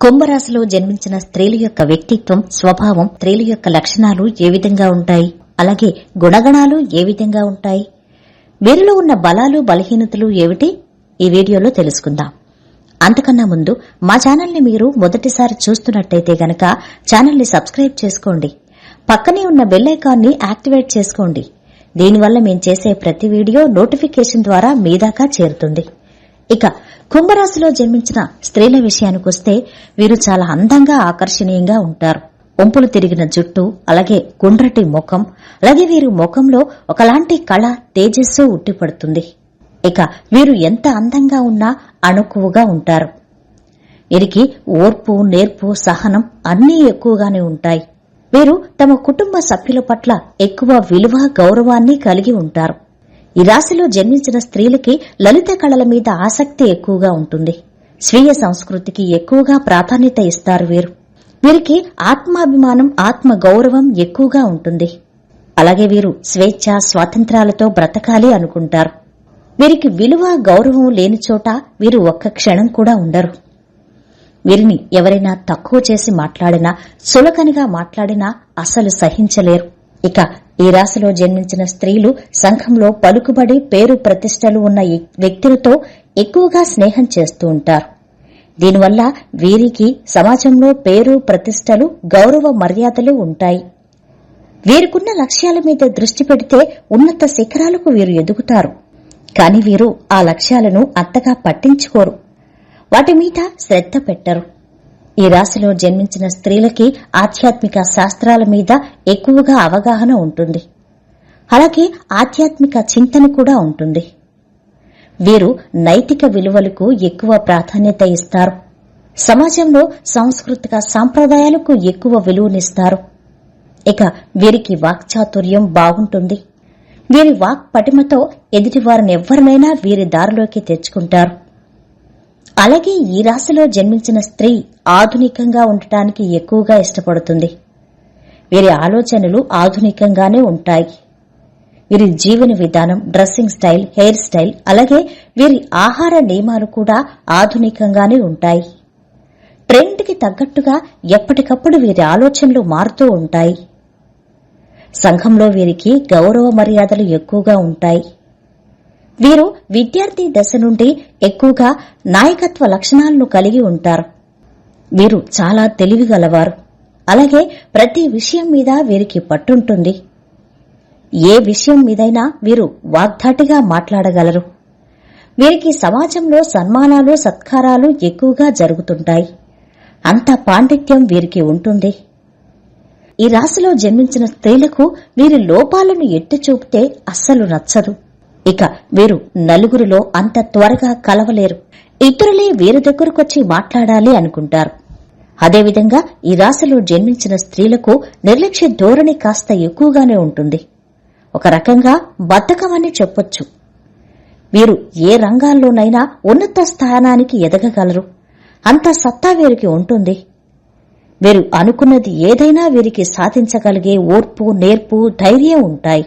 కుంభరాశిలో జన్మించిన స్త్రీల యొక్క వ్యక్తిత్వం స్వభావం స్త్రీల యొక్క లక్షణాలు ఏ విధంగా ఉంటాయి? అలాగే గుణగణాలు ఏ విధంగా ఉంటాయి? వీరిలో ఉన్న బలాలు బలహీనతలు ఏమిటి? ఈ వీడియోలో తెలుసుకుందాం. అంతకన్నా ముందు మా ఛానల్ని మీరు మొదటిసారి చూస్తున్నట్టయితే గనక ఛానల్ని సబ్స్క్రైబ్ చేసుకోండి. పక్కనే ఉన్న బెల్ ఐకాన్ని యాక్టివేట్ చేసుకోండి. దీనివల్ల మేము చేసే ప్రతి వీడియో నోటిఫికేషన్ ద్వారా మీ దాకా చేరుతుంది. ఇక కుంభరాశిలో జన్మించిన స్త్రీల విషయానికొస్తే వీరు చాలా అందంగా ఆకర్షణీయంగా ఉంటారు. ఒంపులు తిరిగిన జుట్టు అలాగే గుండ్రటి ముఖం అలాగే వీరి ముఖంలో ఒకలాంటి కళ తేజస్సు ఉట్టిపడుతుంది. ఇక వీరు ఎంత అందంగా ఉన్నా అణుకువగా ఉంటారు. వీరికి ఓర్పు నేర్పు సహనం అన్నీ ఎక్కువగానే ఉంటాయి. వీరు తమ కుటుంబ సభ్యుల పట్ల ఎక్కువ విలువ గౌరవాన్ని కలిగి ఉంటారు. ఈ రాశిలో జన్మించిన స్త్రీలకి లలిత కళల మీద ఆసక్తి ఎక్కువగా ఉంటుంది. స్వీయ సంస్కృతికి ఎక్కువగా ప్రాధాన్యత ఇస్తారు వీరు. వీరికి ఆత్మాభిమానం ఆత్మ గౌరవం ఎక్కువగా ఉంటుంది. అలాగే వీరు స్వేచ్ఛ స్వాతంత్రాలతో బ్రతకాలి అనుకుంటారు. వీరికి విలువ గౌరవం లేని చోట వీరు ఒక్క క్షణం కూడా ఉండరు. వీరిని ఎవరైనా తక్కువ చేసి మాట్లాడినా సులకనిగా మాట్లాడినా అసలు సహించలేరు. ఇక ఈ రాశిలో జన్మించిన స్త్రీలు సంఘంలో పలుకుబడి పేరు ప్రతిష్టలు ఉన్న వ్యక్తులతో ఎక్కువగా స్నేహం చేస్తూ ఉంటారు. దీనివల్ల వీరికి సమాజంలో పేరు ప్రతిష్టలు గౌరవ మర్యాదలు ఉంటాయి. వీరికున్న లక్ష్యాల మీద దృష్టి పెడితే ఉన్నత శిఖరాలకు వీరు ఎదుగుతారు. కాని వీరు ఆ లక్ష్యాలను అంతగా పట్టించుకోరు. వాటి మీద శ్రద్ధ పెట్టరు. ఈ రాశిలో జన్మించిన స్త్రీలకి ఆధ్యాత్మిక శాస్త్రాల మీద ఎక్కువగా అవగాహన ఉంటుంది. అలాగే ఆధ్యాత్మిక చింతన కూడా ఉంటుంది. వీరు నైతిక విలువలకు ఎక్కువ ప్రాధాన్యత ఇస్తారు. సమాజంలో సాంస్కృతిక సాంప్రదాయాలకు ఎక్కువ విలువనిస్తారు. ఇక వీరికి వాక్చాతుర్యం బాగుంటుంది. వీరి వాక్ పటిమతో ఎదుటివారిని ఎవరినైనా వీరి దారిలోకి తెచ్చుకుంటారు. అలాగే ఈ రాశిలో జన్మించిన స్త్రీ ఆధునికంగా ఉండటానికి ఎక్కువగా ఇష్టపడుతుంది. వీరి ఆలోచనలు ఆధునికంగానే ఉంటాయి. వీరి జీవన విధానం డ్రెస్సింగ్ స్టైల్ హెయిర్ స్టైల్ అలాగే వీరి ఆహార నియమాలు కూడా ఆధునికంగానే ఉంటాయి. ట్రెండ్కి తగ్గట్టుగా ఎప్పటికప్పుడు వీరి ఆలోచనలు మారుతూ ఉంటాయి. సంఘంలో వీరికి గౌరవ మర్యాదలు ఎక్కువగా ఉంటాయి. వీరు విద్యార్థి దశ నుండి ఎక్కువగా నాయకత్వ లక్షణాలను కలిగి ఉంటారు. వీరు చాలా తెలివిగలవారు. అలాగే ప్రతి విషయం మీద వీరికి పట్టుంటుంది. ఏ విషయం మీదైనా వీరు వాగ్ధాటిగా మాట్లాడగలరు. వీరికి సమాజంలో సన్మానాలు సత్కారాలు ఎక్కువగా జరుగుతుంటాయి. అంత పాండిత్యం వీరికి ఉంటుంది. ఈ రాశిలో జన్మించిన స్త్రీలకు వీరి లోపాలను ఎట్టి చూపితే అస్సలు నచ్చదు. ఇక వీరు నలుగురిలో అంత త్వరగా కలవలేరు. ఇతరులే వీరి దగ్గరకొచ్చి మాట్లాడాలి అనుకుంటారు. అదేవిధంగా ఈ రాశిలో జన్మించిన స్త్రీలకు నిర్లక్ష్య ధోరణి కాస్త ఎక్కువగానే ఉంటుంది. ఒక రకంగా బద్ధకమని చెప్పొచ్చు. వీరు ఏ రంగాల్లోనైనా ఉన్నత స్థానానికి ఎదగగలరు. అంత సత్తా వీరికి ఉంటుంది. వీరు అనుకున్నది ఏదైనా వీరికి సాధించగలిగే ఓర్పు నేర్పు ధైర్యం ఉంటాయి.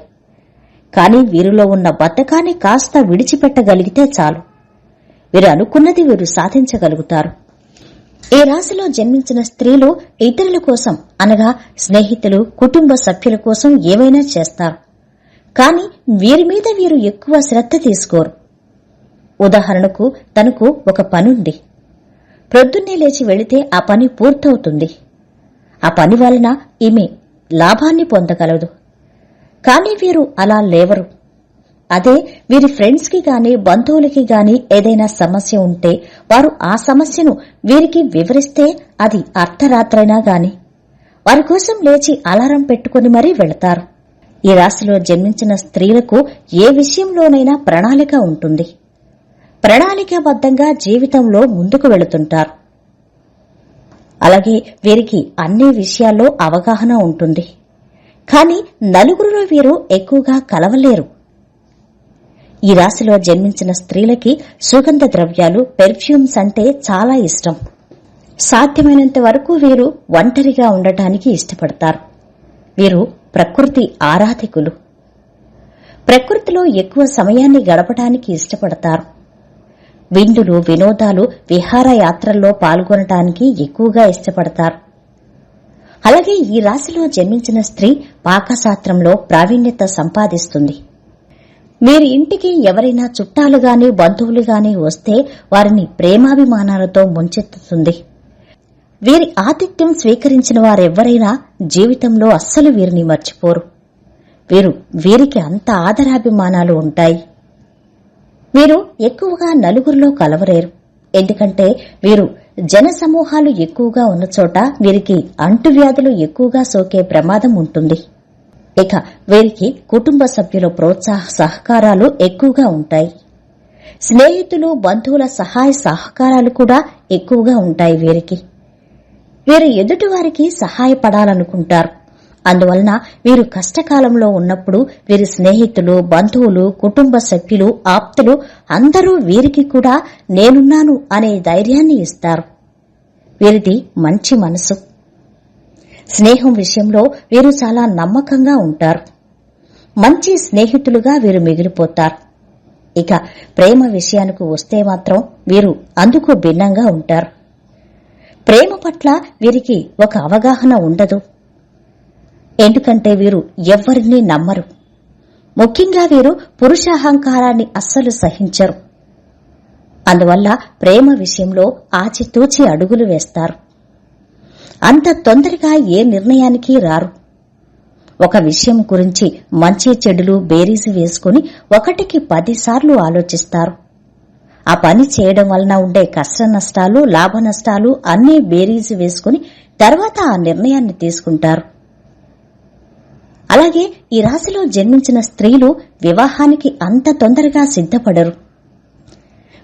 కానీ వీరిలో ఉన్న బద్ధకాన్ని కాస్త విడిచిపెట్టగలిగితే చాలు. వీరు అనుకున్నది వీరు సాధించగలుగుతారు. ఈ రాశిలో జన్మించిన స్త్రీలు ఇతరుల కోసం అనగా స్నేహితులు కుటుంబ సభ్యుల కోసం ఏవైనా చేస్తారు. కాని వీరి మీద వీరు ఎక్కువ శ్రద్ధ తీసుకోరు. ఉదాహరణకు తనకు ఒక పనుంది. ప్రొద్దున్నే లేచి వెళితే ఆ పని పూర్తవుతుంది. ఆ పని వలన ఈమె లాభాన్ని పొందగలదు. కాని వీరు అలా లేవరు. అదే వీరి ఫ్రెండ్స్కి గాని బంధువులకి గాని ఏదైనా సమస్య ఉంటే వారు ఆ సమస్యను వీరికి వివరిస్తే అది అర్ధరాత్రైనా గాని. వారి కోసం లేచి అలారం పెట్టుకుని మరీ వెళతారు. ఈ రాశిలో జన్మించిన స్త్రీలకు ఏ విషయంలోనైనా ప్రణాళిక ఉంటుంది. ప్రణాళికాబద్ధంగా జీవితంలో ముందుకు వెళుతుంటారు. అలాగే వీరికి అన్ని విషయాల్లో అవగాహన ఉంటుంది. కానీ నలుగురిలో వీరు ఎక్కువగా కలవలేరు. ఈ రాశిలో జన్మించిన స్త్రీలకి సుగంధ ద్రవ్యాలు పెర్ఫ్యూమ్స్ అంటే చాలా ఇష్టం. సాధ్యమైనంత వరకు వీరు ఒంటరిగా ఉండటానికి ఇష్టపడతారు. వీరు ప్రకృతి ఆరాధికులు. ప్రకృతిలో ఎక్కువ సమయాన్ని గడపడానికి ఇష్టపడతారు. విందులు వినోదాలు విహారయాత్రల్లో పాల్గొనటానికి ఎక్కువగా ఇష్టపడతారు. అలాగే ఈ రాశిలో జన్మించిన స్త్రీ పాకశాస్త్రంలో ప్రావీణ్యత సంపాదిస్తుంది. మీరు ఇంటికి ఎవరైనా చుట్టాలు గాని బంధువులు గాని వస్తే వారిని ప్రేమాభిమానాలతో ముంచెత్తుతుంది. వీరి ఆతిథ్యం స్వీకరించిన వారెవ్వరైనా జీవితంలో అస్సలు వీరిని మర్చిపోరు. వీరు వీరికి అంత ఆదరాభిమానాలు ఉంటాయి. వీరు ఎక్కువగా నలుగురిలో కలవరేరు. ఎందుకంటే వీరు జనసమూహాలు ఎక్కువగా ఉన్న చోట వీరికి అంటువ్యాధులు ఎక్కువగా సోకే ప్రమాదం ఉంటుంది. ఇక వీరికి కుటుంబ సభ్యుల ప్రోత్సాహ సహకారాలు ఎక్కువగా ఉంటాయి. స్నేహితులు బంధువుల సహాయ సహకారాలు కూడా ఎక్కువగా ఉంటాయి వీరికి. వీరు ఎదుటివారికి సహాయపడాలనుకుంటారు. అందువలన వీరు కష్టకాలంలో ఉన్నప్పుడు వీరి స్నేహితులు బంధువులు కుటుంబ సభ్యులు ఆప్తులు అందరూ వీరికి కూడా నేనున్నాను అనే ధైర్యాన్ని ఇస్తారు. వీరిది మంచి మనసు. స్నేహం విషయంలో వీరు చాలా నమ్మకంగా ఉంటారు. మంచి స్నేహితులుగా వీరు మిగిలిపోతారు. ఇక ప్రేమ విషయానికి వస్తే మాత్రం వీరు అందుకు భిన్నంగా ఉంటారు. ప్రేమ పట్ల వీరికి ఒక అవగాహన ఉండదు. ఎందుకంటే వీరు ఎవ్వరినీ నమ్మరు. ముఖ్యంగా వీరు పురుషాహంకారాన్ని అస్సలు సహించరు. అందువల్ల ప్రేమ విషయంలో ఆచితూచి అడుగులు వేస్తారు. అంత తొందరగా ఏ నిర్ణయానికి రారు. ఒక విషయం గురించి మంచి చెడులు బేరీజు వేసుకుని ఒకటికి పదిసార్లు ఆలోచిస్తారు. ఆ పని చేయడం వలన ఉండే కష్ట నష్టాలు లాభ నష్టాలు అన్నీ బేరీజు వేసుకుని తర్వాత ఆ నిర్ణయాన్ని తీసుకుంటారు. అలాగే ఈ రాశిలో జన్మించిన స్త్రీలు వివాహానికి అంత తొందరగా సిద్ధపడరు.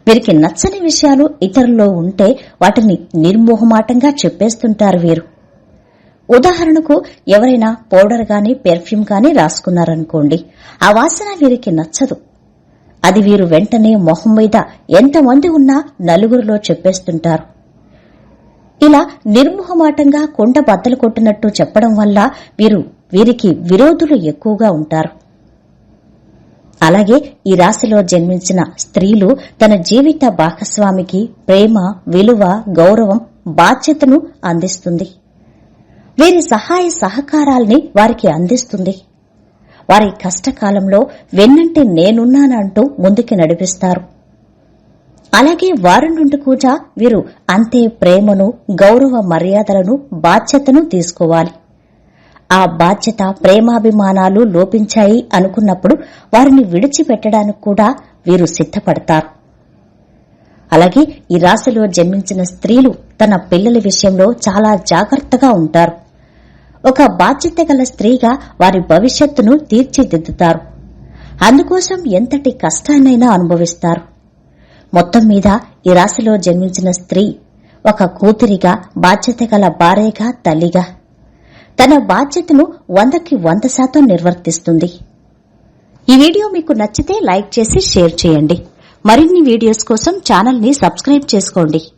వీరికి నచ్చని విషయాలు ఇతరుల్లో ఉంటే వాటిని నిర్మోహమాటంగా చెప్పేస్తుంటారు వీరు. ఉదాహరణకు ఎవరైనా పౌడర్ గాని పెర్ఫ్యూమ్ గాని రాసుకున్నారనుకోండి ఆ వాసన వీరికి నచ్చదు. అది వీరు వెంటనే మొహం మీద ఎంతమంది ఉన్నా నలుగురిలో చెప్పేస్తుంటారు. ఇలా నిర్మోహమాటంగా కొండ బద్దలు కొట్టినట్టు చెప్పడం వల్ల వీరు వీరికి విరోధులు ఎక్కువగా ఉంటారు. అలాగే ఈ రాశిలో జన్మించిన స్త్రీలు తన జీవిత భాగస్వామికి ప్రేమ విలువ గౌరవం బాధ్యతను అందిస్తుంది. వీరి సహాయ సహకారాల్ని వారికి అందిస్తుంది. వారి కష్టకాలంలో వెన్నంటి నేనున్నానంటూ ముందుకి నడిపిస్తారు. అలాగే వారి నుండి కూడా వీరు అంతే ప్రేమను గౌరవ మర్యాదలను బాధ్యతను తీసుకోవాలి. ఆ బాధ్యత ప్రేమాభిమానాలు లోపించాయి అనుకున్నప్పుడు వారిని విడిచిపెట్టడానికి కూడా వీరు సిద్ధపడతారు. అలాగే ఈ రాశిలో జన్మించిన స్త్రీలు తన పిల్లల విషయంలో చాలా జాగ్రత్తగా ఉంటారు. ఒక బాధ్యత గల స్త్రీగా వారి భవిష్యత్తును తీర్చిదిద్దుతారు. అందుకోసం ఎంతటి కష్టాన్నైనా అనుభవిస్తారు. మొత్తం మీద ఈ రాశిలో జన్మించిన స్త్రీ ఒక కూతురిగా బాధ్యత గల భార్యగా తల్లిగా తన బాధ్యతను వందకి వంద శాతం నిర్వర్తిస్తుంది. ఈ వీడియో మీకు నచ్చితే లైక్ చేసి షేర్ చేయండి. మరిన్ని వీడియోస్ కోసం ఛానల్ని సబ్స్క్రైబ్ చేసుకోండి.